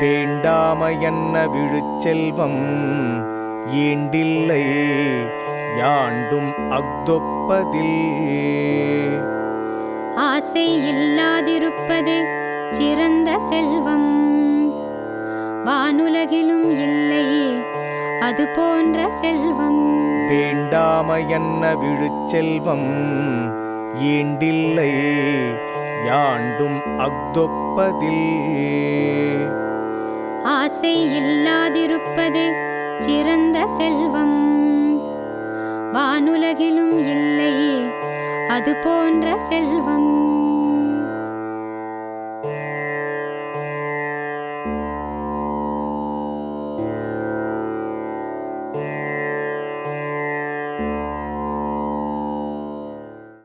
வேண்டாமையன்ன விழுச்செல்வம் ஈண்டில்லை யாண்டும் அக்தொப்பதில் ஆசை இல்லாதிருப்பதே சிறந்த செல்வம். வானுலகிலும் இல்லை அது போன்ற செல்வம். வேண்டாமையன்ன விழுச்செல்வம் ஈண்டில்லை. யாண்டும் அக்தொப்பதில் ஆசை இல்லாதிருப்பதே சிறந்த செல்வம். வானுலகிலும் இல்லை அது போன்ற செல்வம்.